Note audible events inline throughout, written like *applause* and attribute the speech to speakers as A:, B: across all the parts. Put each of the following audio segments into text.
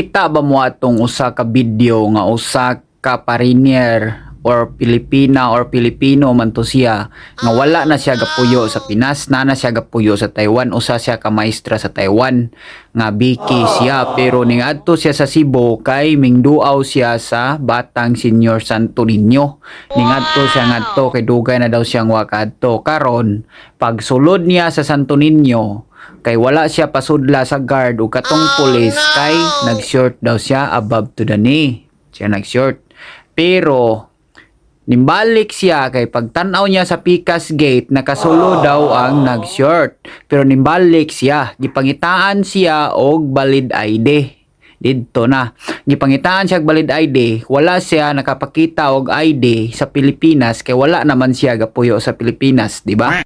A: Kita ba mo atong usa ka video nga usa ka parinier or Pilipina or Pilipino man to siya nga wala na siya gapuyo sa Pinas na na siya gapuyo sa Taiwan usa siya ka maestra sa Taiwan nga biki siya. Pero ning adto siya sa Cebu kay mingduaw siya sa Batang Senior Santo Niño. Ning adto siya ngadto kay dugay na daw siyang wakadto. Karon pag sulod niya sa Santo Niño kay wala siya pasudla sa guard o katong pulis kay nag-short daw siya above to the knee siya nag-short pero Nimbalik siya kay pagtanaw niya sa Picas Gate nakasulo daw ang nag-short. Pero nimbalik siya, gipangitaan siya og valid ID. Dito na. Gipangitaan siya og valid ID, wala siya nakapakita og ID sa Pilipinas kay wala naman siya gapuyo sa Pilipinas, di ba?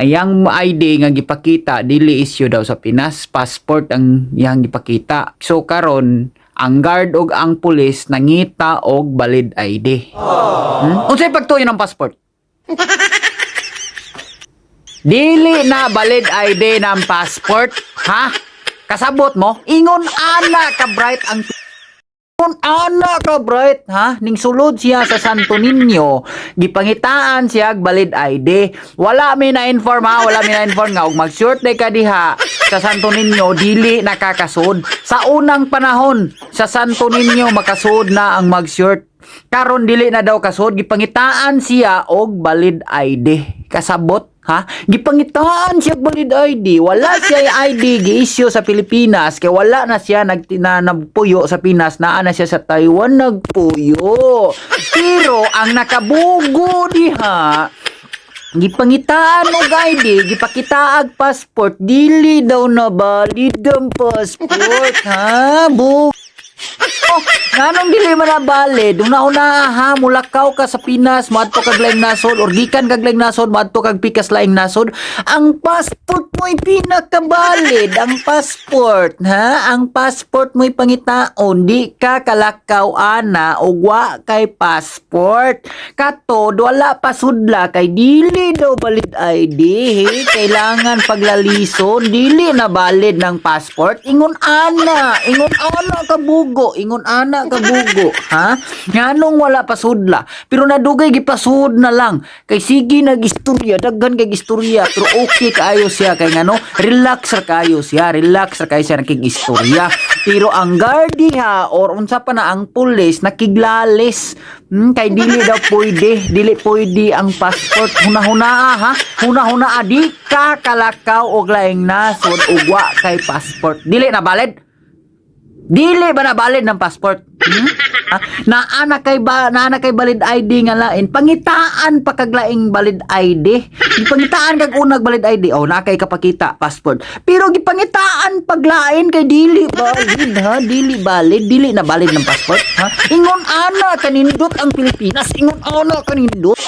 A: Ayang ID nga gipakita dili issue daw sa Pinas, passport ang iyang gipakita. So karon ang guard og ang pulis nangita og valid ID. Hmm? Unsay pagtuyo ng passport? *laughs* Dili na valid ID ng passport, ha? Kasabot mo? Ingon ana ka bright ang Ingon ana ka bright, ha? Ning sulod siya sa Santo Niño, gipangitaan siya og valid ID. Wala mi na inform ha, wala mi na inform nga og mag-short day ka diha sa Santo Niño dili nakakasud. Sa unang panahon sa Santo Niño makasud na ang mag-short karon dili na daw kasud gipangitaan siya og valid ID kasabot ha? Gipangitaan siya valid ID wala siya ID gi-issue sa Pilipinas. Kay wala na siya nag na, nagpuyo sa Pinas. Naa na siya sa Taiwan nagpuyo. Pero ang nakabugo diha Gipangitaan og ID, gipakitaag passport, dili daw na valid ang passport, ha? Bu Oh, nganong dili man na valid? Una-una ha, mulakaw ka sa Pinas, moadto kag laing nasod, or gikan kag laing nasod, moadto kag pikas laing nasod. Ang passport mo'y pinaka-valid, ang passport, ha? Ang passport mo'y pangitaon, di ka kalakaw ana o wa kay passport. Katod, wala pa sudla kay dili daw valid ID, he? Kailangan paglalison, dili na valid ng passport. Ingon ana, ingon ana kabugo, ingon ana kabugo, ha? Nganong wala pa sudla, pero nadugay gipasud na lang. Kay sige nagistorya, daghan kay gistorya, pero okay kaayo siya kay ngano, relax ra kaayo siya, relax ra kaayo siya naking istorya. Pero ang guard diha or unsa pa na ang pulis nakiglalis. Hmm, kay dili daw pwede, dili pwede ang passport. Huna-hunaa ha, huna-hunaa di ka kalakaw og laing nasod ug wa kay passport. Dili na valid. Dili ba na valid ng passport? Hmm? Ha? Naana kay ba naana kay valid ID nga lain. Pangitaan pa kag laing valid ID. Gipangitaan kag unag valid ID. Oh, na kay kapakita passport. Pero gipangitaan pag lain kay dili valid ha, dili valid, dili na valid ng passport ha. Ingon ana kanindot ang Pilipinas, ingon ana kanindot.